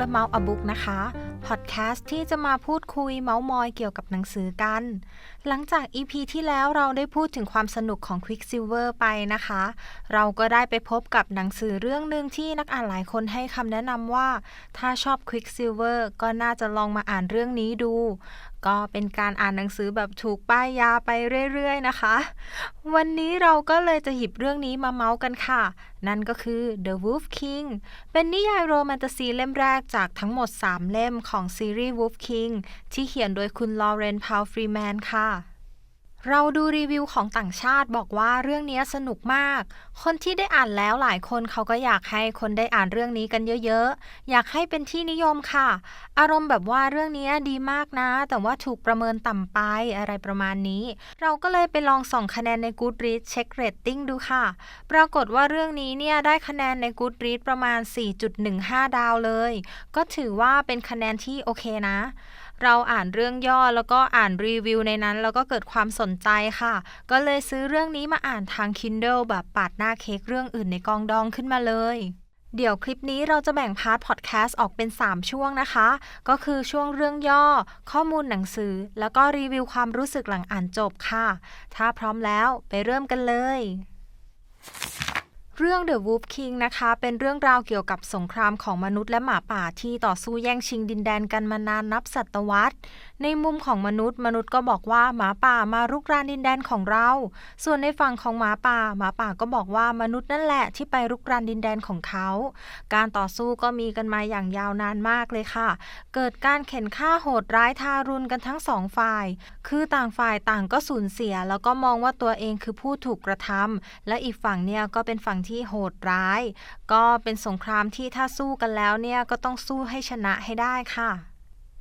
และเมาส์อบุ๊กนะคะพอดแคสต์ที่จะมาพูดคุยเมาส์มอยเกี่ยวกับหนังสือกัน หลังจาก EP ที่แล้วเราได้พูดถึงความสนุกของ Quicksilver ไปนะคะ เราก็ได้ไปพบกับหนังสือเรื่องหนึ่งที่นักอ่านหลายคนให้คำแนะนำว่า ถ้าชอบ Quicksilver ก็น่าจะลองมาอ่านเรื่องนี้ดู ก็เป็นการอ่านหนังสือแบบถูกป้ายยาไปเรื่อยๆนะคะ วันนี้เราก็เลยจะหยิบเรื่องนี้มาเมาส์กันค่ะ นั่นก็คือ The Wolf King เป็นนิยายโรแมนตาซีเล่มแรกจากทั้งหมด 3 เล่มของซีรีส์ Wolf King ที่เขียนโดยคุณลอเรนพาวฟรีแมนค่ะ เราดูรีวิวของต่างชาติบอกว่าเรื่องนี้สนุกมาก คนที่ได้อ่านแล้วหลายคนเขาก็อยากให้คนได้อ่านเรื่องนี้กันเยอะๆ อยากให้เป็นที่นิยมค่ะ อารมณ์แบบว่าเรื่องนี้ดีมากนะ แต่ว่าถูกประเมินต่ำไปอะไรประมาณนี้ เราก็เลยไปลองส่องคะแนนใน Goodreads เช็คเรตติ้งดูค่ะ ปรากฏว่าเรื่องนี้เนี่ยได้คะแนนใน Goodreads ประมาณ 4.15 ดาวเลย ก็ถือว่าเป็นคะแนนที่โอเคนะ เราอ่านเรื่องย่อแล้วก็อ่านรีวิวในนั้น แล้วก็เกิดความสนใจค่ะ ก็เลยซื้อเรื่องนี้มาอ่านทาง Kindle แบบปาดหน้าเค้กเรื่องอื่นในกองดองขึ้นมาเลยเดี๋ยวคลิปนี้เราจะแบ่งพาร์ทพอดแคสต์ออกเป็น 3 ช่วงนะคะ ก็คือช่วงเรื่องย่อ ข้อมูลหนังสือ แล้วก็รีวิวความรู้สึกหลังอ่านจบค่ะ ถ้าพร้อมแล้วไปเริ่มกันเลย เรื่อง The Wolf King นะคะ เป็นเรื่องราวเกี่ยวกับสงครามของมนุษย์และหมาป่าที่ต่อสู้แย่งชิงดินแดนกันมานานนับศตวรรษ ในมุมของมนุษย์ มนุษย์ก็บอกว่าหมาป่ามารุกรานดินแดนของเรา ส่วนในฝั่งของหมาป่า หมาป่าก็บอกว่ามนุษย์นั่นแหละที่ไปรุกรานดินแดนของเขา การต่อสู้ก็มีกันมาอย่างยาวนานมากเลยค่ะ เกิดการเข็นฆ่าโหดร้ายทารุณกันทั้งสองฝ่าย คือต่างฝ่ายต่างก็สูญเสีย แล้วก็มองว่าตัวเองคือผู้ถูกกระทำและอีกฝั่งเนี่ยก็เป็นฝั่งที่โหดร้าย ก็เป็นสงครามที่ถ้าสู้กันแล้วเนี่ยก็ต้องสู้ให้ชนะให้ได้ค่ะ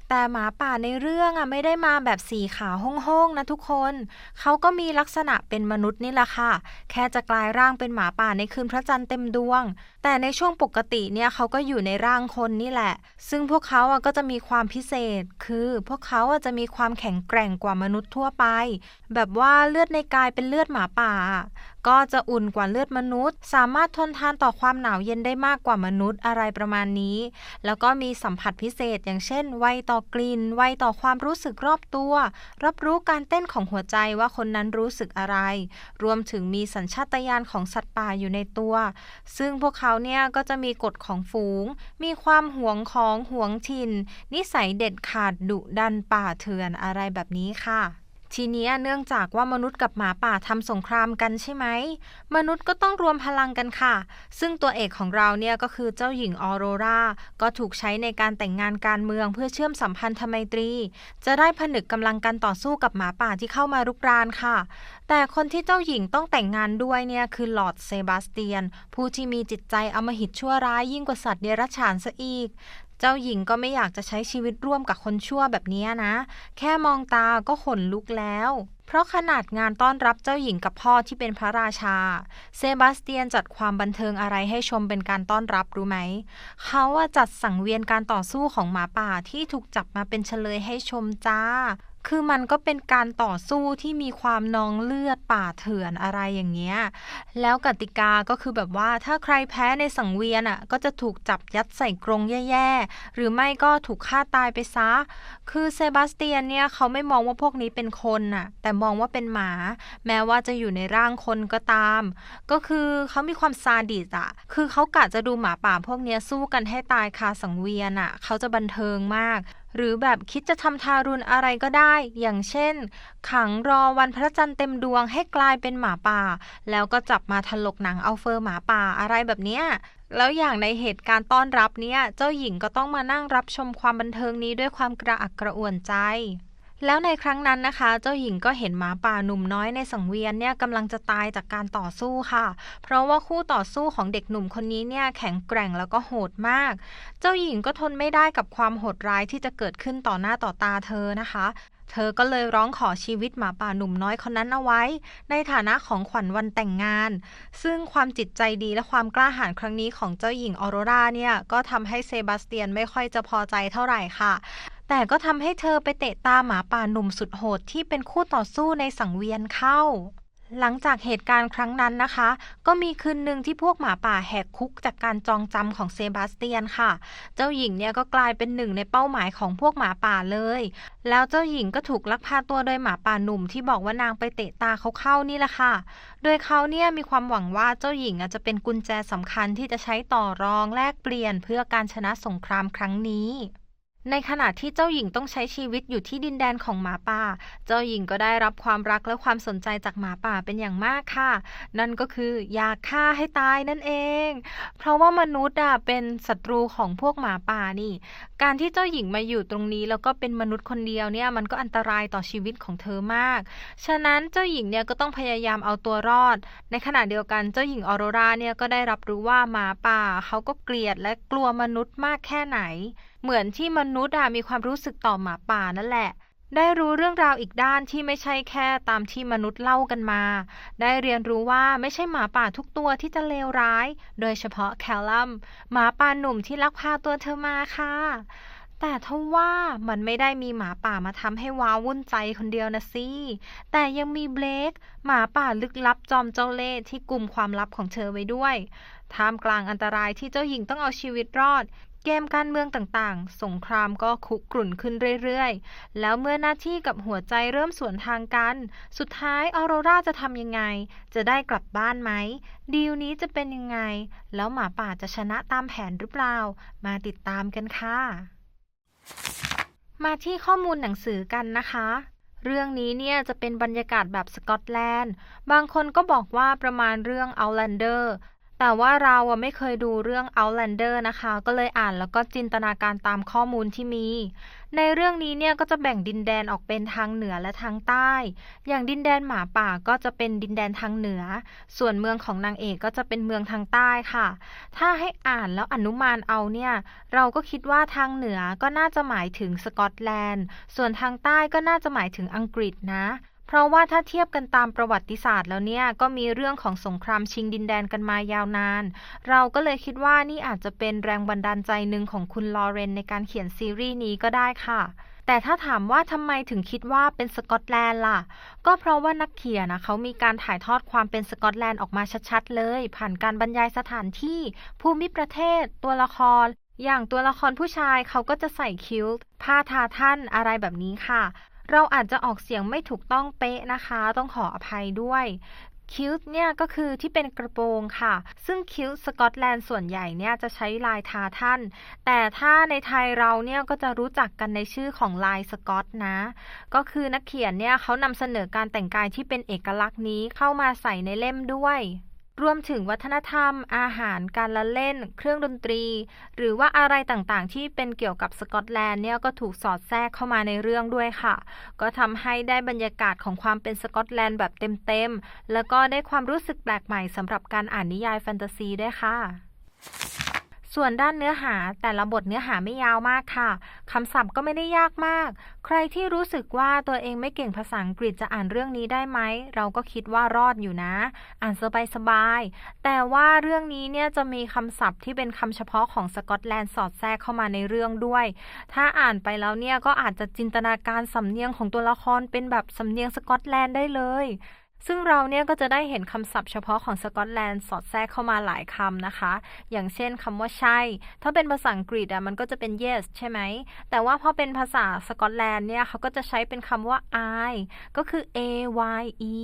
แต่หมาป่าในเรื่องอะไม่ได้มาแบบสีขาวห้องๆนะทุกคน เขาก็มีลักษณะเป็นมนุษย์นี่แหละค่ะ แค่จะกลายร่างเป็นหมาป่าในคืนพระจันทร์เต็มดวง แต่ในช่วงปกติเนี่ยเขาก็อยู่ในร่างคนนี่แหละ ซึ่งพวกเขาอะก็จะมีความพิเศษ คือพวกเขาอะจะมีความแข็งแกร่งกว่ามนุษย์ทั่วไป แบบว่าเลือดในกายเป็นเลือดหมาป่าก็จะอุ่นกว่าเลือดมนุษย์ สามารถทนทานต่อความหนาวเย็นได้มากกว่ามนุษย์อะไรประมาณนี้ แล้วก็มีสัมผัสพิเศษอย่างเช่น ไวต่อกลิ่น ไวต่อความรู้สึกรอบตัว รับรู้การเต้นของหัวใจว่าคนนั้นรู้สึกอะไร รวมถึงมีสัญชาตญาณของสัตว์ป่าอยู่ในตัว ซึ่งพวกเขาเนี่ยก็จะมีกฎของฝูง มีความหวงของหวงถิ่น นิสัยเด็ดขาดดุดันป่าเถื่อนอะไรแบบนี้ค่ะ ทีนี้เนื่องจากว่ามนุษย์กับหมาป่าทำสงครามกันใช่ไหม มนุษย์ก็ต้องรวมพลังกันค่ะ ซึ่งตัวเอกของเราเนี่ยก็คือเจ้าหญิงออโรรา ก็ถูกใช้ในการแต่งงานการเมืองเพื่อเชื่อมสัมพันธไมตรี จะได้ผนึกกำลังกันต่อสู้กับหมาป่าที่เข้ามารุกรานค่ะ แต่คนที่เจ้าหญิงต้องแต่งงานด้วยเนี่ยคือลอร์ดเซบาสเตียน ผู้ที่มีจิตใจอมหิตชั่วร้ายยิ่งกว่าสัตว์เดรัจฉานซะอีก เจ้าหญิงก็ไม่อยากจะใช้ชีวิตร่วมกับคนชั่วแบบนี้นะ แค่มองตาก็ขนลุกแล้ว เพราะขนาดงานต้อนรับเจ้าหญิงกับพ่อที่เป็นพระราชา เซบาสเตียนจัดความบันเทิงอะไรให้ชมเป็นการต้อนรับรู้ไหม เขาว่าจัดสังเวียนการต่อสู้ของหมาป่าที่ถูกจับมาเป็นเฉลยให้ชมจ้า คือมันก็เป็นการต่อสู้ที่มีความนองเลือดป่าเถื่อนอะไรอย่างเงี้ย แล้วกติกาก็คือแบบว่าถ้าใครแพ้ในสังเวียนอะก็จะถูกจับยัดใส่กรงแย่ๆ หรือไม่ก็ถูกฆ่าตายไปซะ คือเซบาสเตียนเนี่ยเขาไม่มองว่าพวกนี้เป็นคนน่ะ แต่มองว่าเป็นหมา แม้ว่าจะอยู่ในร่างคนก็ตาม ก็คือเขามีความซาดิสอะคือเขากะจะดูหมาป่าพวกเนี้ยสู้กันให้ตายคาสังเวียนอะเขาจะบันเทิงมาก หรือแบบคิดจะทำทารุณอะไรก็ได้ อย่างเช่น ขังรอวันพระจันทร์เต็มดวงให้กลายเป็นหมาป่า แล้วก็จับมาถลกหนังเอาเฟอร์หมาป่าอะไรแบบเนี้ยแล้วอย่างในเหตุการณ์ต้อนรับเนี่ย เจ้าหญิงก็ต้องมานั่งรับชมความบันเทิงนี้ด้วยความกระอักกระอ่วนใจ แล้วในครั้งนั้นนะคะ เจ้าหญิงก็เห็นหมาป่าหนุ่มน้อยในสังเวียนเนี่ยกำลังจะตายจากการต่อสู้ค่ะ เพราะว่าคู่ต่อสู้ของเด็กหนุ่มคนนี้เนี่ยแข็งแกร่งแล้วก็โหดมาก เจ้าหญิงก็ทนไม่ได้กับความโหดร้ายที่จะเกิดขึ้นต่อหน้าต่อตาเธอนะคะเธอก็เลยร้องขอชีวิตหมาป่าหนุ่มน้อยคนนั้นเอาไว้ ในฐานะของขวัญวันแต่งงาน ซึ่งความจิตใจดีและความกล้าหาญครั้งนี้ของเจ้าหญิงออโรราเนี่ย ก็ทำให้เซบาสเตียนไม่ค่อยจะพอใจเท่าไหร่ค่ะ แต่ก็ทำให้เธอไปเตะตาหมาป่าหนุ่มสุดโหดที่เป็นคู่ต่อสู้ในสังเวียนเข้า หลังจากเหตุการณ์ครั้งนั้นนะคะ ก็มีคืนหนึ่งที่พวกหมาป่าแหกคุกจากการจองจำของเซบาสเตียนค่ะ เจ้าหญิงเนี่ยก็กลายเป็นหนึ่งในเป้าหมายของพวกหมาป่าเลย แล้วเจ้าหญิงก็ถูกลักพาตัวโดยหมาป่าหนุ่มที่บอกว่านางไปเตะตาเขาเข้านี่แหละค่ะ โดยเขาเนี่ยมีความหวังว่าเจ้าหญิงอาจจะเป็นกุญแจสำคัญที่จะใช้ต่อรองแลกเปลี่ยนเพื่อการชนะสงครามครั้งนี้ ในขณะที่เจ้าหญิงต้องใช้ชีวิตอยู่ที่ดินแดนของหมาป่า เจ้าหญิงก็ได้รับความรักและความสนใจจากหมาป่าเป็นอย่างมากค่ะ นั่นก็คืออยากฆ่าให้ตายนั่นเอง เพราะว่ามนุษย์อะเป็นศัตรูของพวกหมาป่านี่ การที่เจ้าหญิงมาอยู่ตรงนี้แล้วก็เป็นมนุษย์คนเดียวเนี่ยมันก็อันตรายต่อชีวิตของเธอมาก ฉะนั้นเจ้าหญิงเนี่ยก็ต้องพยายามเอาตัวรอด ในขณะเดียวกันเจ้าหญิงออโรราเนี่ยก็ได้รับรู้ว่าหมาป่าเขาก็เกลียดและกลัวมนุษย์มากแค่ไหน เหมือนที่มนุษย์มีความรู้สึกต่อหมาป่านั่นแหละ ได้รู้เรื่องราวอีกด้านที่ไม่ใช่แค่ตามที่มนุษย์เล่ากันมา ได้เรียนรู้ว่าไม่ใช่หมาป่าทุกตัวที่จะเลวร้าย โดยเฉพาะแคลลัมหมาป่าหนุ่มที่ลักพาตัวเธอมาค่ะแต่ทว่ามันไม่ได้มีหมาป่ามาทำให้ว้าวุ่นใจคนเดียวนะสิ แต่ยังมีเบลกหมาป่าลึกลับจอมเจ้าเล่ห์ที่กลุ่มความลับของเธอไว้ด้วย ท่ามกลางอันตรายที่เจ้าหญิงต้องเอาชีวิตรอด เกมการเมืองต่างๆ สงครามก็คุกรุ่นขึ้นเรื่อยๆ แล้วเมื่อหน้าที่กับหัวใจเริ่มสวนทางกัน สุดท้ายออโรราจะทำยังไง จะได้กลับบ้านไหม ดีลนี้จะเป็นยังไง แล้วหมาป่าจะชนะตามแผนหรือเปล่า มาติดตามกันค่ะ มาที่ข้อมูลหนังสือกันนะคะเรื่องนี้เนี่ยจะเป็นบรรยากาศแบบสกอตแลนด์ บางคนก็บอกว่าประมาณเรื่อง Outlander แต่ว่าเราไม่เคยดูเรื่อง Outlander นะคะ ก็เลยอ่านแล้วก็จินตนาการตามข้อมูลที่มี ในเรื่องนี้เนี่ยก็จะแบ่งดินแดนออกเป็นทางเหนือและทางใต้ อย่างดินแดนหมาป่าก็จะเป็นดินแดนทางเหนือ ส่วนเมืองของนางเอกก็จะเป็นเมืองทางใต้ค่ะ ถ้าให้อ่านแล้วอนุมานเอาเนี่ย เราก็คิดว่าทางเหนือก็น่าจะหมายถึงสกอตแลนด์ ส่วนทางใต้ก็น่าจะหมายถึงอังกฤษนะ เพราะว่าถ้าเทียบกันตามประวัติศาสตร์แล้วเนี่ย ก็มีเรื่องของสงครามชิงดินแดนกันมายาวนาน เราก็เลยคิดว่านี่อาจจะเป็นแรงบันดาลใจหนึ่งของคุณลอเรนในการเขียนซีรีส์นี้ก็ได้ค่ะแต่ถ้าถามว่าทำไมถึงคิดว่าเป็นสกอตแลนด์ล่ะ ก็เพราะว่านักเขียนนะเขามีการถ่ายทอดความเป็นสกอตแลนด์ออกมาชัดๆเลย ผ่านการบรรยายสถานที่ ภูมิประเทศ ตัวละคร อย่างตัวละครผู้ชายเขาก็จะใส่คิ้วผ้าทาท่านอะไรแบบนี้ค่ะ เราอาจจะออกเสียงไม่ถูกต้องเป๊ะนะคะ ต้องขออภัยด้วยคิ้วเนี่ยก็คือที่เป็นกระโปรงค่ะ ซึ่งคิ้วสกอตแลนด์ส่วนใหญ่เนี่ยจะใช้ลายทาท่าน แต่ถ้าในไทยเราเนี่ยก็จะรู้จักกันในชื่อของลายสกอตนะ ก็คือนักเขียนเนี่ยเขานำเสนอการแต่งกายที่เป็นเอกลักษณ์นี้เข้ามาใส่ในเล่มด้วย รวมถึงวัฒนธรรม อาหาร การละเล่น เครื่องดนตรี หรือว่าอะไรต่างๆ ที่เป็นเกี่ยวกับสกอตแลนด์เนี่ยก็ถูกสอดแทรกเข้ามาในเรื่องด้วยค่ะ ก็ทำให้ได้บรรยากาศของความเป็นสกอตแลนด์แบบเต็มๆ แล้วก็ได้ความรู้สึกแปลกใหม่สำหรับการอ่านนิยายแฟนตาซีด้วยค่ะ ส่วนด้านเนื้อหาแต่ละบทเนื้อหาไม่ยาวมากค่ะคำศัพท์ก็ไม่ได้ยากมาก ใครที่รู้สึกว่าตัวเองไม่เก่งภาษาอังกฤษจะอ่านเรื่องนี้ได้ไหม เราก็คิดว่ารอดอยู่นะ อ่านสบายๆแต่ว่าเรื่องนี้เนี่ยจะมีคำศัพท์ที่เป็นคำเฉพาะของสกอตแลนด์สอดแทรกเข้ามาในเรื่องด้วย ถ้าอ่านไปแล้วเนี่ยก็อาจจะจินตนาการสำเนียงของตัวละครเป็นแบบสำเนียงสกอตแลนด์ได้เลย ซึ่งเราเนี่ยก็จะได้เห็นคำศัพท์เฉพาะของสกอตแลนด์สอดแทรกเข้ามาหลายคำนะคะ อย่างเช่นคำว่าใช่ ถ้าเป็นภาษาอังกฤษอะมันก็จะเป็น yes ใช่ไหม แต่ว่าพอเป็นภาษาสกอตแลนด์เนี่ยเขาก็จะใช้เป็นคำว่า I ก็คือ a y e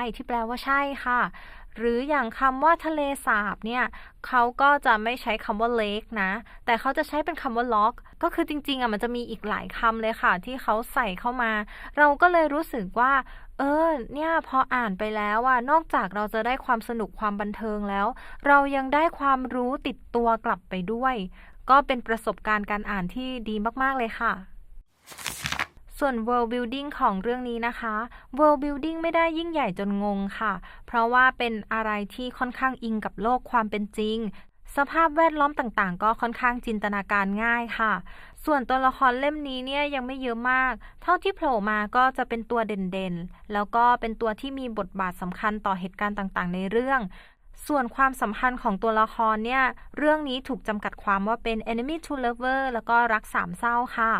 i ที่แปลว่าใช่ค่ะ หรืออย่างคำว่าทะเลสาบเนี่ยเขาก็จะไม่ใช้คำว่า lake นะ แต่เขาจะใช้เป็นคำว่า lock ก็คือจริงๆอะมันจะมีอีกหลายคำเลยค่ะ ที่เขาใส่เข้ามา เราก็เลยรู้สึกว่า เออ เนี่ยพออ่านไปแล้วอะนอกจากเราจะได้ความสนุกความบันเทิงแล้ว เรายังได้ความรู้ติดตัวกลับไปด้วย ก็เป็นประสบการณ์การอ่านที่ดีมากๆเลยค่ะ ส่วน world building ของเรื่องนี้นะคะ world building ไม่ได้ยิ่งใหญ่จนงงค่ะ เพราะว่าเป็นอะไรที่ค่อนข้างอิงกับโลกความเป็นจริง สภาพแวดล้อมต่างๆ ก็ค่อนข้างจินตนาการง่ายค่ะ ส่วนตัวละครเล่มนี้เนี่ยยังไม่เยอะมาก เท่าที่โผล่มาก็จะเป็นตัวเด่นๆ แล้วก็เป็นตัวที่มีบทบาทสำคัญต่อเหตุการณ์ต่างๆ ในเรื่อง ส่วนความสัมพันธ์ของตัวละครเนี่ย เรื่องนี้ถูกจำกัดความว่าเป็น enemy to lover แล้วก็รักสามเศร้าค่ะ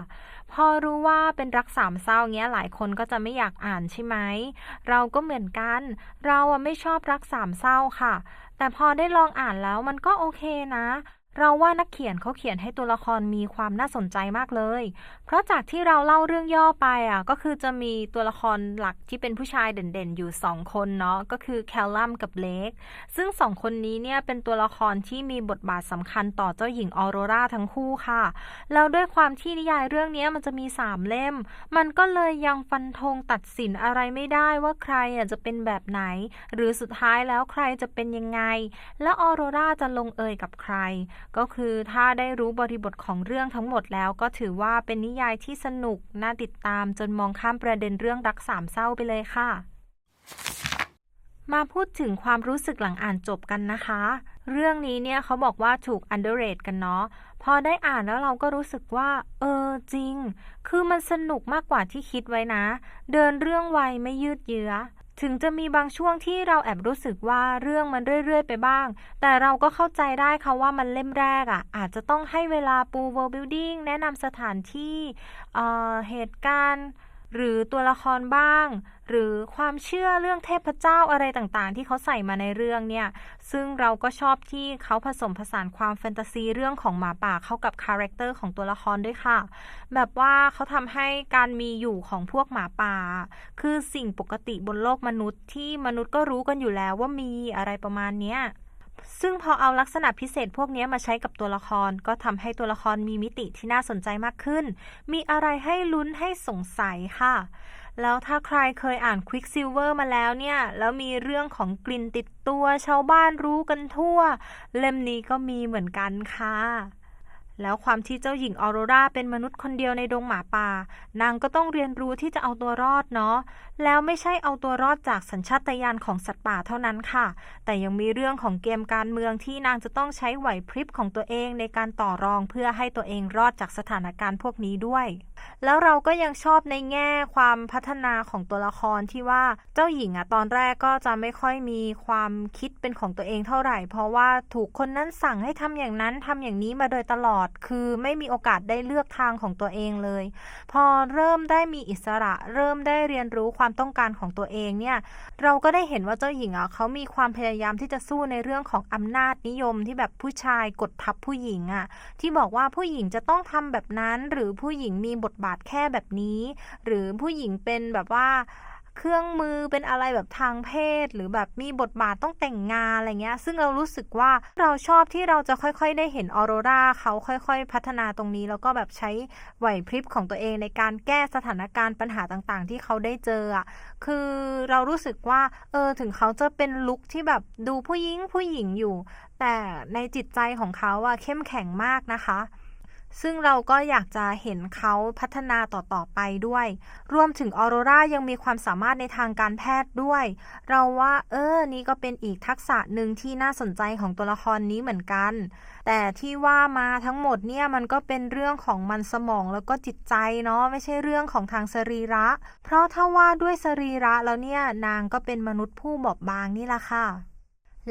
พอรู้ว่าเป็นรักสามเศร้าเงี้ยหลายคนก็จะไม่อยากอ่านใช่ไหม เราก็เหมือนกัน เราไม่ชอบรักสามเศร้าค่ะ แต่พอได้ลองอ่านแล้วมันก็โอเคนะ เราว่านักเขียนเขาเขียนให้ตัวละครมีความน่าสนใจมากเลย เพราะจากที่เราเล่าเรื่องย่อไปอะก็คือจะมีตัวละครหลักที่เป็นผู้ชายเด่นๆ อยู่สองคนเนาะก็คือแคลลัมกับเลกซึ่งสองคนนี้เนี่ยเป็นตัวละครที่มีบทบาทสำคัญต่อเจ้าหญิงออโรราทั้งคู่ค่ะ แล้วด้วยความที่นิยายเรื่องนี้มันจะมีสามเล่ม มันก็เลยยังฟันธงตัดสินอะไรไม่ได้ว่าใครอะจะเป็นแบบไหน หรือสุดท้ายแล้วใครจะเป็นยังไง และออโรราจะลงเอยกับใคร ก็คือถ้าได้รู้บริบทของเรื่องทั้งหมดแล้ว ก็ถือว่าเป็นนิยายที่สนุก น่าติดตามจนมองข้ามประเด็นเรื่องรักสามเศร้าไปเลยค่ะ มาพูดถึงความรู้สึกหลังอ่านจบกันนะคะ เรื่องนี้เนี่ยเขาบอกว่าถูก underrate กันเนาะพอได้อ่านแล้วเราก็รู้สึกว่า เออจริง คือมันสนุกมากกว่าที่คิดไว้นะ เดินเรื่องไวไม่ยืดเยื้อ ถึงจะมีบางช่วงที่เราแอบรู้สึกว่าเรื่องมันเรื่อย ๆ ไปบ้าง แต่เราก็เข้าใจได้ค่ะว่ามันเล่มแรกอะ่ะ อาจจะต้องให้เวลาปู world building แนะนำสถานที่เเหตุการณ์ หรือตัวละครบ้าง หรือความเชื่อเรื่องเทพเจ้าอะไรต่างๆ ที่เขาใส่มาในเรื่องเนี่ยซึ่งเราก็ชอบที่เขาผสมผสานความแฟนตาซีเรื่องของหมาป่าเข้ากับคาแรคเตอร์ของตัวละครด้วยค่ะ แบบว่าเขาทำให้การมีอยู่ของพวกหมาป่า คือสิ่งปกติบนโลกมนุษย์ที่มนุษย์ก็รู้กันอยู่แล้วว่ามีอะไรประมาณเนี้ย ซึ่งพอเอาลักษณะพิเศษพวกนี้มาใช้กับตัวละคร ก็ทำให้ตัวละครมีมิติที่น่าสนใจมากขึ้น มีอะไรให้ลุ้นให้สงสัยค่ะ แล้วถ้าใครเคยอ่าน Quicksilver มาแล้วเนี่ย แล้วมีเรื่องของกลิ่นติดตัวชาวบ้านรู้กันทั่ว เล่มนี้ก็มีเหมือนกันค่ะแล้วความที่เจ้าหญิงออโรราเป็นมนุษย์คนเดียวในดงหมาป่า นางก็ต้องเรียนรู้ที่จะเอาตัวรอดเนาะแล้วไม่ใช่เอาตัวรอดจากสัญชาตญาณของสัตว์ป่าเท่านั้นค่ะ แต่ยังมีเรื่องของเกมการเมืองที่นางจะต้องใช้ไหวพริบของตัวเองในการต่อรองเพื่อให้ตัวเองรอดจากสถานการณ์พวกนี้ด้วย แล้วเราก็ยังชอบในแง่ความพัฒนาของตัวละครที่ว่าเจ้าหญิงอะตอนแรกก็จะไม่ค่อยมีความคิดเป็นของตัวเองเท่าไหร่ เพราะว่าถูกคนนั้นสั่งให้ทำอย่างนั้นทำอย่างนี้มาโดยตลอด คือไม่มีโอกาสได้เลือกทางของตัวเองเลย พอเริ่มได้มีอิสระ เริ่มได้เรียนรู้ความความต้องการของตัวเองเนี่ยเราก็ได้เห็นว่าเจ้าหญิงอะเขามีความพยายามที่จะสู้ในเรื่องของอำนาจนิยมที่แบบผู้ชายกดทับผู้หญิงอะที่บอกว่าผู้หญิงจะต้องทำแบบนั้น หรือผู้หญิงมีบทบาทแค่แบบนี้ หรือผู้หญิงเป็นแบบว่า เครื่องมือเป็นอะไรแบบทางเพศ หรือแบบมีบทบาทต้องแต่งงานอะไรเงี้ย ซึ่งเรารู้สึกว่าเราชอบที่เราจะค่อยๆ ได้เห็นออโรราเขาค่อยๆ พัฒนาตรงนี้ แล้วก็แบบใช้ไหวพริบของตัวเองในการแก้สถานการณ์ปัญหาต่างๆ ที่เขาได้เจออะคือเรารู้สึกว่าเออถึงเขาจะเป็นลุคที่แบบดูผู้หญิงผู้หญิงอยู่ แต่ในจิตใจของเขาอะเข้มแข็งมากนะคะ ซึ่งเราก็อยากจะเห็นเขาพัฒนาต่อๆไปด้วย รวมถึงออโรรายังมีความสามารถในทางการแพทย์ด้วย เราว่าเออ นี่ก็เป็นอีกทักษะหนึ่งที่น่าสนใจของตัวละครนี้เหมือนกัน แต่ที่ว่ามาทั้งหมดเนี่ยมันก็เป็นเรื่องของมันสมองแล้วก็จิตใจเนาะไม่ใช่เรื่องของทางสรีระ เพราะถ้าว่าด้วยสรีระแล้วเนี่ยนางก็เป็นมนุษย์ผู้บอบบางนี่แหละค่ะ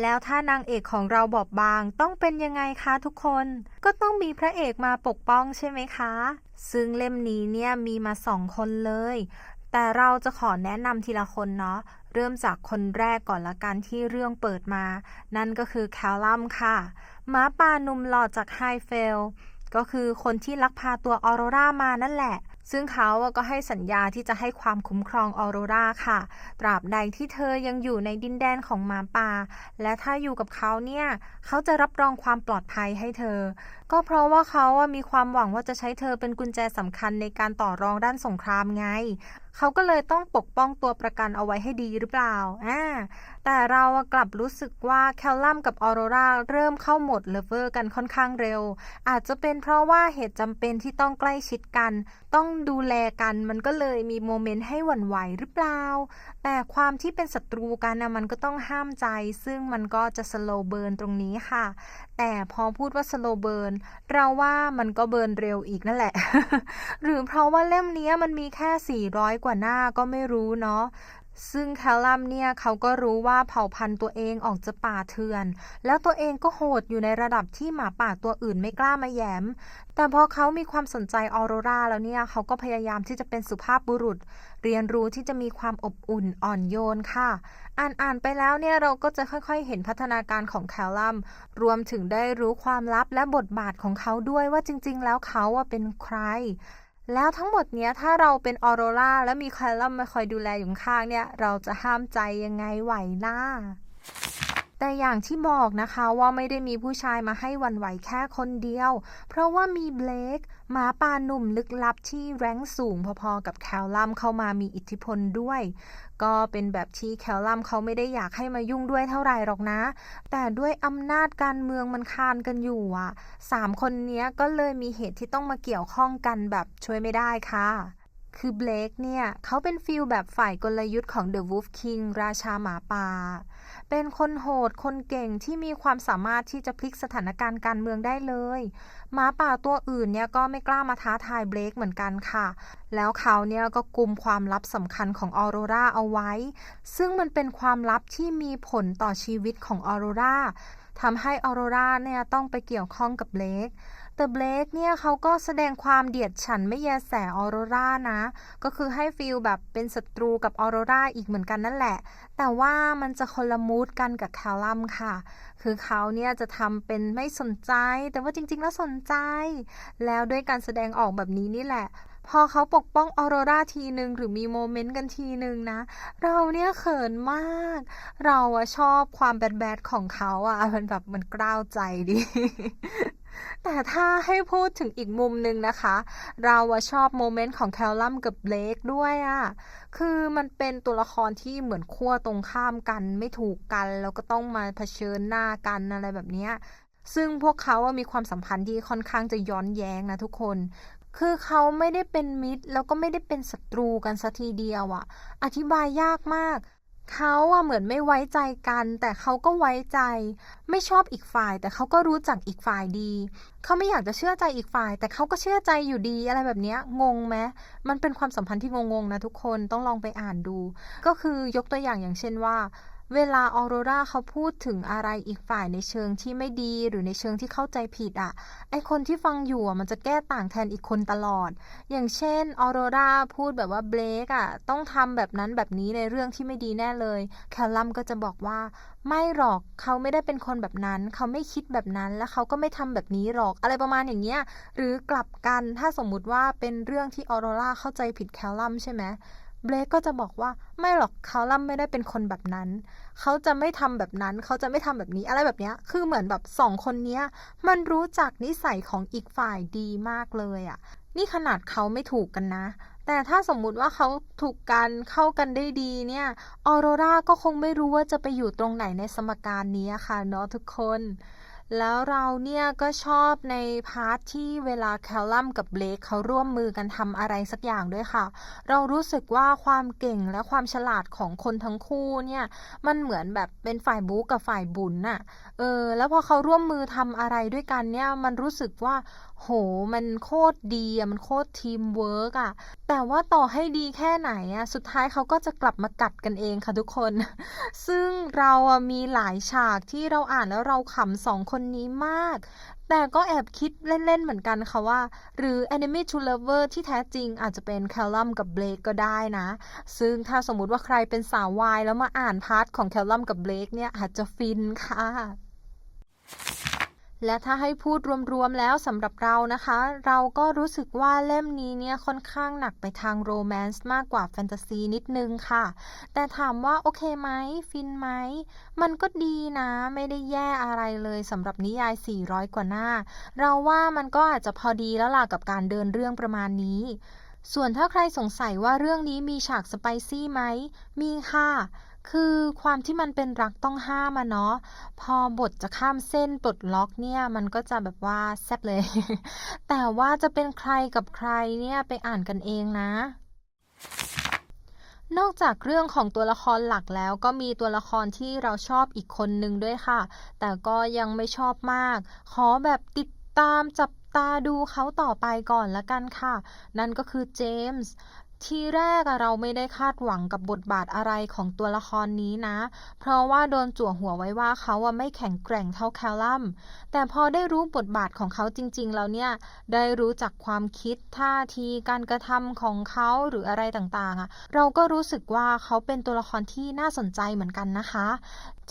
แล้วถ้านางเอกของเราบอบบางต้องเป็นยังไงคะทุกคน ก็ต้องมีพระเอกมาปกป้องใช่ไหมคะ ซึ่งเล่มนี้เนี่ยมีมาสองคนเลย แต่เราจะขอแนะนำทีละคนเนาะเริ่มจากคนแรกก่อนละกันที่เรื่องเปิดมา นั่นก็คือแคลลัมค่ะหมาป่านุ่มหล่อจากไฮเฟลก็คือคนที่ลักพาตัวออโรรามานั่นแหละ ซึ่งเขาก็ให้สัญญาที่จะให้ความคุ้มครองออโรราค่ะ ตราบใดที่เธอยังอยู่ในดินแดนของหมาป่า และถ้าอยู่กับเขาเนี่ยเขาจะรับรองความปลอดภัยให้เธอ ก็เพราะว่าเขามีความหวังว่าจะใช้เธอเป็นกุญแจสำคัญในการต่อรองด้านสงครามไง เขาก็เลยต้องปกป้องตัวประกันเอาไว้ให้ดีหรือเปล่าอ่าแต่เรากลับรู้สึกว่าแคลลัมกับออโรราเริ่มเข้าหมดเลเวอร์กันค่อนข้างเร็ว อาจจะเป็นเพราะว่าเหตุจำเป็นที่ต้องใกล้ชิดกัน ต้องดูแลกันมันก็เลยมีโมเมนต์ให้หวั่นไหวหรือเปล่า แต่ความที่เป็นศัตรูกันนะมันก็ต้องห้ามใจ ซึ่งมันก็จะสโลเบิร์นตรงนี้ค่ะ แต่พอพูดว่าสโลเบิร์นเราว่ามันก็เบิร์นเร็วอีกนั่นแหละ หรือเพราะว่าเล่มนี้มันมีแค่ 400 กว่าหน้าก็ไม่รู้เนาะ ซึ่งแคลลัมเนี่ยเขาก็รู้ว่าเผ่าพันธุ์ตัวเองออกจะป่าเถื่อน แล้วตัวเองก็โหดอยู่ในระดับที่หมาป่าตัวอื่นไม่กล้ามาแย้ม แต่พอเขามีความสนใจออโรราแล้วเนี่ยเขาก็พยายามที่จะเป็นสุภาพบุรุษ เรียนรู้ที่จะมีความอบอุ่นอ่อนโยนค่ะ อ่านอ่านไปแล้วเนี่ยเราก็จะค่อยๆ เห็นพัฒนาการของแคลลัม รวมถึงได้รู้ความลับและบทบาทของเขาด้วยว่าจริง ๆ แล้วเขาเป็นใคร แล้วทั้งหมดเนี้ยถ้าเราเป็นออโรราแล้วมีแคลลัมมาคอยดูแลอยู่ข้างเนี่ย เราจะห้ามใจยังไงไหวล่ะ แต่อย่างที่บอกนะคะว่าไม่ได้มีผู้ชายมาให้วันไหวแค่คนเดียว เพราะว่ามีเบลกหมาป่าหนุ่มลึกลับที่แรงสูงพอๆกับแคลลัมเข้ามามีอิทธิพลด้วย ก็เป็นแบบที่แคลลัมเขาไม่ได้อยากให้มายุ่งด้วยเท่าไหร่หรอกนะ แต่ด้วยอำนาจการเมืองมันคานกันอยู่อะสามคนนี้ก็เลยมีเหตุที่ต้องมาเกี่ยวข้องกันแบบช่วยไม่ได้ค่ะ คือเบลกเนี่ยเขาเป็นฟิลแบบฝ่ายกลยุทธ์ของ The Wolf King ราชาหมาป่า เป็นคนโหดคนเก่งที่มีความสามารถที่จะพลิกสถานการณ์การเมืองได้เลย หมาป่าตัวอื่นเนี่ยก็ไม่กล้ามาท้าทายเบลกเหมือนกันค่ะ แล้วเขาเนี่ยก็กุมความลับสำคัญของออโรราเอาไว้ ซึ่งมันเป็นความลับที่มีผลต่อชีวิตของออโรราทำให้ออโรราเนี่ยต้องไปเกี่ยวข้องกับเบลก แต่เบลกเนี่ยเขาก็แสดงความเดียดฉันไม่แยแสออโรรานะ ก็คือให้ฟีลแบบเป็นศัตรูกับออโรราอีกเหมือนกันนั่นแหละ แต่ว่ามันจะคนละมูดกันกับแคลลัมค่ะ คือเขาเนี่ยจะทำเป็นไม่สนใจ แต่ว่าจริง ๆ แล้วสนใจ แล้วด้วยการแสดงออกแบบนี้นี่แหละพอเขาปกป้องออโรราทีหนึ่งหรือมีโมเมนต์กันทีหนึ่งนะ เราเนี่ยเขินมาก เราอะชอบความแบดๆของเขาอะมันแบบมันกล้าวใจดี แต่ถ้าให้พูดถึงอีกมุมหนึ่งนะคะ เราชอบโมเมนต์ของแคลลัมกับเบลกด้วยอะคือมันเป็นตัวละครที่เหมือนขั้วตรงข้ามกันไม่ถูกกัน แล้วก็ต้องมาเผชิญหน้ากันอะไรแบบนี้ ซึ่งพวกเขาอะมีความสัมพันธ์ที่ค่อนข้างจะย้อนแย้งนะทุกคน คือเขาไม่ได้เป็นมิตร แล้วก็ไม่ได้เป็นศัตรูกันสัทีเดียวอะ อธิบายยากมาก เขาอะเหมือนไม่ไว้ใจกัน แต่เขาก็ไว้ใจ ไม่ชอบอีกฝ่าย แต่เขาก็รู้จักอีกฝ่ายดี เขาไม่อยากจะเชื่อใจอีกฝ่าย แต่เขาก็เชื่อใจอยู่ดีอะไรแบบเนี้ยงงไหมมันเป็นความสัมพันธ์ที่งงๆนะทุกคนต้องลองไปอ่านดู ก็คือยกตัวอย่างอย่างเช่นว่า เวลาออโรราเขาพูดถึงอะไรอีกฝ่ายในเชิงที่ไม่ดีหรือในเชิงที่เข้าใจผิดอะ ไอคนที่ฟังอยู่มันจะแก้ต่างแทนอีกคนตลอด อย่างเช่นออโรราพูดแบบว่าเบลกอะต้องทำแบบนั้นแบบนี้ในเรื่องที่ไม่ดีแน่เลย แคลลัมก็จะบอกว่า ไม่หรอกเขาไม่ได้เป็นคนแบบนั้น เขาไม่คิดแบบนั้นและเขาก็ไม่ทำแบบนี้หรอกอะไรประมาณอย่างเงี้ยหรือกลับกันถ้าสมมุติว่าเป็นเรื่องที่ออโรราเข้าใจผิดแคลลัมใช่ไหม เบลกก็จะบอกว่าไม่หรอกแคลลัมไม่ได้เป็นคนแบบนั้น เขาจะไม่ทำแบบนั้น เขาจะไม่ทำแบบนี้อะไรแบบเนี้ย คือเหมือนแบบสองคนเนี้ย มันรู้จักนิสัยของอีกฝ่ายดีมากเลยอะ่ะ นี่ขนาดเขาไม่ถูกกันนะ แต่ถ้าสมมุติว่าเขาถูกกันเข้ากันได้ดีเนี่ยออโรราก็คงไม่รู้ว่าจะไปอยู่ตรงไหนในสมการนี้ค่ะเนาะทุกคน แล้วเราเนี่ยก็ชอบในพาร์ทที่เวลาแคลลัมกับเบลกเขาร่วมมือกันทำอะไรสักอย่างด้วยค่ะ เรารู้สึกว่าความเก่งและความฉลาดของคนทั้งคู่เนี่ย มันเหมือนแบบเป็นฝ่ายบู๊กับฝ่ายบุญน่ะเออแล้วพอเขาร่วมมือทำอะไรด้วยกันเนี่ยมันรู้สึกว่า โหมันโคตรดีอะมันโคตรทีมเวิร์กอะแต่ว่าต่อให้ดีแค่ไหนอะสุดท้ายเขาก็จะกลับมากัดกันเองค่ะทุกคน ซึ่งเราอะมีหลายฉากที่เราอ่านแล้วเราขำสองคนนี้มาก แต่ก็แอบคิดเล่นๆเหมือนกันค่ะว่า หรือ Enemy to Lover ที่แท้จริงอาจจะเป็นแคลลัมกับเบลกก็ได้นะ ซึ่งถ้าสมมุติว่าใครเป็นสาววายแล้วมาอ่านพาร์ทของแคลลัมกับเบลกเนี่ยอาจจะฟินค่ะ และถ้าให้พูดรวมๆแล้วสำหรับเรานะคะ เราก็รู้สึกว่าเล่มนี้เนี่ยค่อนข้างหนักไปทางโรแมนต์มากกว่าแฟนตาซีนิดนึงค่ะ แต่ถามว่าโอเคไหมฟินไหม มันก็ดีนะไม่ได้แย่อะไรเลยสำหรับนิยาย 400 กว่าหน้า เราว่ามันก็อาจจะพอดีแล้วล่ะกับการเดินเรื่องประมาณนี้ ส่วนถ้าใครสงสัยว่าเรื่องนี้มีฉากสไปซี่ไหม มีค่ะ คือความที่มันเป็นรักต้องห้ามอะเนาะ พอบทจะข้ามเส้นปลดล็อกเนี่ย มันก็จะแบบว่าแซ่บเลย แต่ว่าจะเป็นใครกับใครเนี่ยไปอ่านกันเองนะนอกจากเรื่องของตัวละครหลักแล้วก็มีตัวละครที่เราชอบอีกคนนึงด้วยค่ะ แต่ก็ยังไม่ชอบมาก ขอแบบติดตามจับ ตาดูเขาต่อไปก่อนละกันค่ะ นั่นก็คือเจมส์ทีแรกเราไม่ได้คาดหวังกับบทบาทอะไรของตัวละครนี้นะ เพราะว่าโดนจั่วหัวไว้ว่าเขาอะไม่แข็งแกร่งเท่าแคลลัม แต่พอได้รู้บทบาทของเขาจริงๆ แล้วเนี่ย ได้รู้จักความคิดท่าทีการกระทำของเขาหรืออะไรต่างๆอะเราก็รู้สึกว่าเขาเป็นตัวละครที่น่าสนใจเหมือนกันนะคะ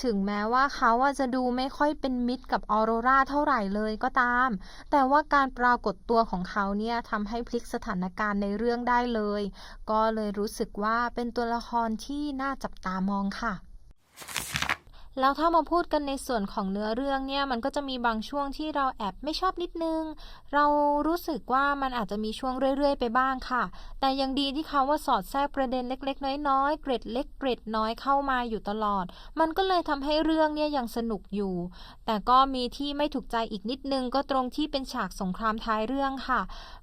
ถึงแม้ว่าเขาจะดูไม่ค่อยเป็นมิตรกับออโรราเท่าไหร่เลยก็ตาม แต่ว่าการปรากฏตัวของเขาเนี่ยทำให้พลิกสถานการณ์ในเรื่องได้เลย ก็เลยรู้สึกว่าเป็นตัวละครที่น่าจับตามองค่ะ แล้วถ้ามาพูดกันในส่วนของเนื้อเรื่องเนี่ยมันก็จะมีบางช่วงที่เราแอบไม่ชอบนิดนึง เรารู้สึกว่ามันอาจจะมีช่วงเรื่อยๆ ไปบ้างค่ะ แต่ยังดีที่เขาว่าสอดแทรกประเด็นเล็ก ๆ น้อยๆเกร็ดเล็กเกร็ดน้อยเข้ามาอยู่ตลอด มันก็เลยทำให้เรื่องเนี่ยยังสนุกอยู่ แต่ก็มีที่ไม่ถูกใจอีกนิดนึงก็ตรงที่เป็นฉากสงครามท้ายเรื่องค่ะ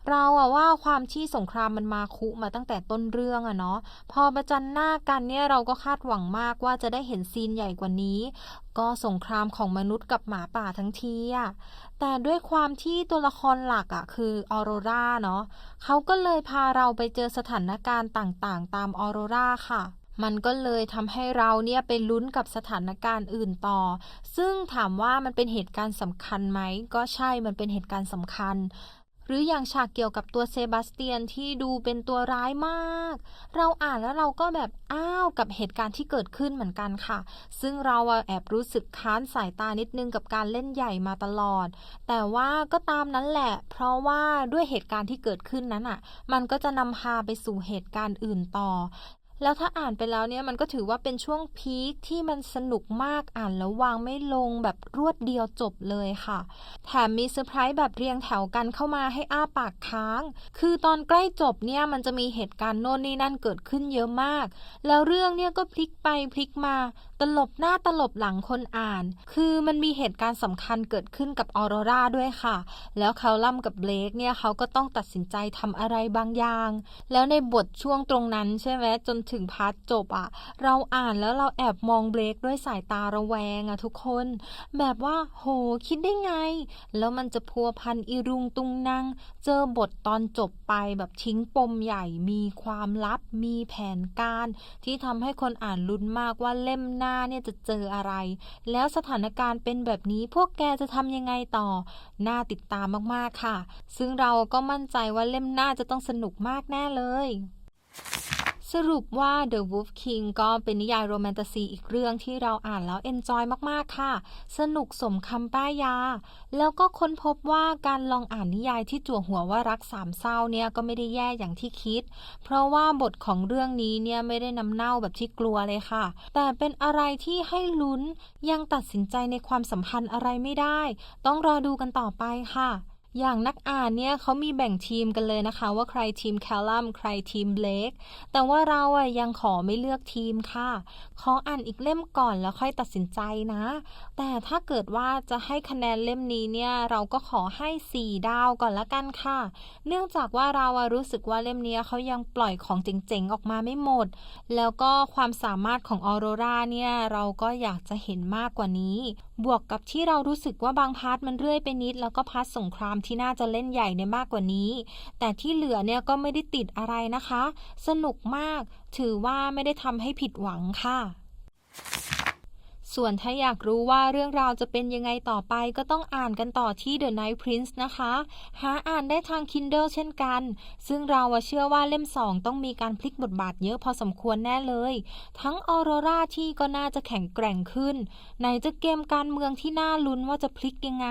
เราอะว่าความที่สงครามมันมาคุมาตั้งแต่ต้นเรื่องอะเนาะพอประจันหน้ากันเนี่ยเราก็คาดหวังมากว่าจะได้เห็นซีนใหญ่กว่านี้ก็สงครามของมนุษย์กับหมาป่าทั้งทีอะแต่ด้วยความที่ตัวละครหลักอะคือออโรราเนาะเขาก็เลยพาเราไปเจอสถานการณ์ต่างๆ ตามออโรราค่ะมันก็เลยทำให้เราเนี่ยไปลุ้นกับสถานการณ์อื่นต่อ ซึ่งถามว่ามันเป็นเหตุการณ์สำคัญไหม ก็ใช่ มันเป็นเหตุการณ์สำคัญ หรืออย่างฉากเกี่ยวกับตัวเซบาสเตียนที่ดูเป็นตัวร้ายมาก เราอ่านแล้วเราก็แบบอ้าวกับเหตุการณ์ที่เกิดขึ้นเหมือนกันค่ะ ซึ่งเราแอบรู้สึกค้านสายตานิดนึงกับการเล่นใหญ่มาตลอด แต่ว่าก็ตามนั้นแหละ เพราะว่าด้วยเหตุการณ์ที่เกิดขึ้นนั้นอะ มันก็จะนำพาไปสู่เหตุการณ์อื่นต่อ แล้วถ้าอ่านไปแล้วเนี่ยมันก็ถือว่าเป็นช่วงพีคที่มันสนุกมากอ่านแล้ววางไม่ลงแบบรวดเดียวจบเลยค่ะ แถมมีเซอร์ไพรส์แบบเรียงแถวกันเข้ามาให้อ้าปากค้าง คือตอนใกล้จบเนี่ยมันจะมีเหตุการณ์โน่นนี่นั่นเกิดขึ้นเยอะมาก แล้วเรื่องเนี่ยก็พลิกไปพลิกมา ตลบหน้าตลบหลังคนอ่าน คือมันมีเหตุการณ์สำคัญเกิดขึ้นกับออโรราด้วยค่ะ แล้วคาลัมกับเบลกเนี่ยเขาก็ต้องตัดสินใจทำอะไรบางอย่าง แล้วในบทช่วงตรงนั้นใช่ไหมจนถึงพาร์ทจบอะเราอ่านแล้วเราแอบมองเบลกด้วยสายตาระแวงอะทุกคน แบบว่า โห คิดได้ไง แล้วมันจะพัวพันอีรุงตุงนางเจอบทตอนจบไปแบบทิ้งปมใหญ่มีความลับมีแผนการ ที่ทำให้คนอ่านลุ้นมากว่าเล่มหน้าเนี่ยจะเจออะไร แล้วสถานการณ์เป็นแบบนี้พวกแกจะทำยังไงต่อ น่าติดตามมากๆค่ะ ซึ่งเราก็มั่นใจว่าเล่มหน้าจะต้องสนุกมากแน่เลย สรุปว่า The Wolf King ก็เป็นนิยายโรแมนตาซีอีกเรื่องที่เราอ่านแล้วเอนจอยมาก ๆ ค่ะ สนุกสมคำป้ายยา แล้วก็ค้นพบว่าการลองอ่านนิยายที่จั่วหัวว่ารักสามเศร้าเนี่ยก็ไม่ได้แย่อย่างที่คิด เพราะว่าบทของเรื่องนี้เนี่ยไม่ได้นำเน่าแบบที่กลัวเลยค่ะ แต่เป็นอะไรที่ให้ลุ้นยังตัดสินใจในความสัมพันธ์อะไรไม่ได้ ต้องรอดูกันต่อไปค่ะ อย่างนักอ่านเนี่ยเขามีแบ่งทีมกันเลยนะคะ ว่าใครทีมแคลลัมใครทีมเบลกแต่ว่าเราอะยังขอไม่เลือกทีมค่ะ ขออ่านอีกเล่มก่อนแล้วค่อยตัดสินใจนะ แต่ถ้าเกิดว่าจะให้คะแนนเล่มนี้เนี่ยเราก็ขอให้ 4 ดาวก่อนละกันค่ะ เนื่องจากว่าเราอะรู้สึกว่าเล่มเนี้ยเขายังปล่อยของเจ๋งๆออกมาไม่หมด แล้วก็ความสามารถของออโรราเนี่ยเราก็อยากจะเห็นมากกว่านี้ บวกกับที่เรารู้สึกว่าบางพาร์ทมันเรื่อยไปนิด แล้วก็พาร์ทสงครามที่น่าจะเล่นใหญ่ในมากกว่านี้ แต่ที่เหลือเนี่ยก็ไม่ได้ติดอะไรนะคะ สนุกมาก ถือว่าไม่ได้ทำให้ผิดหวังค่ะ ส่วนถ้าอยากรู้ว่าเรื่องราวจะเป็นยังไงต่อไปก็ต้องอ่านกันต่อที่ The Night Prince นะคะ หาอ่านได้ทาง Kindle เช่นกัน ซึ่งเราเชื่อว่าเล่ม 2 ต้องมีการพลิกบทบาทเยอะพอสมควรแน่เลย ทั้งออโรราที่ก็น่าจะแข็งแกร่งขึ้น ไหนจะเกมการเมืองที่น่าลุ้นว่าจะพลิกยังไง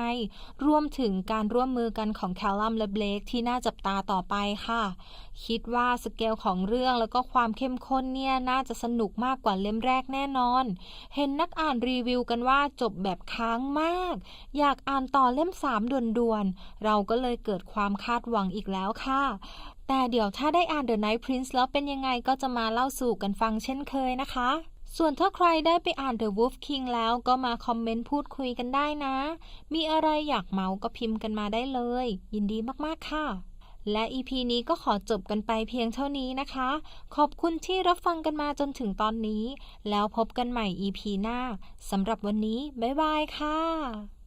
รวมถึงการร่วมมือกันของแคลลัมและเบลกที่น่าจับตาต่อไปค่ะ คิดว่าสเกลของเรื่องแล้วก็ความเข้มข้นเนี่ยน่าจะสนุกมากกว่าเล่มแรกแน่นอน เห็นนักอ่านานรีวิวกันว่าจบแบบค้างมาก อยากอ่านต่อเล่ม3ด่วนๆ เราก็เลยเกิดความคาดหวังอีกแล้วค่ะ แต่เดี๋ยวถ้าได้อ่าน The Night Prince แล้วเป็นยังไงก็จะมาเล่าสู่กันฟังเช่นเคยนะคะส่วนถ้าใครได้ไปอ่าน The Wolf King แล้วก็มาคอมเมนต์พูดคุยกันได้นะ มีอะไรอยากเมาก็พิมพ์กันมาได้เลย ยินดีมาก ๆ ค่ะ และ EP นี้ก็ขอจบกันไปเพียงเท่านี้นะคะ ขอบคุณที่รับฟังกันมาจนถึงตอนนี้ แล้วพบกันใหม่ EP หน้าสำหรับวันนี้ บ๊ายบายค่ะ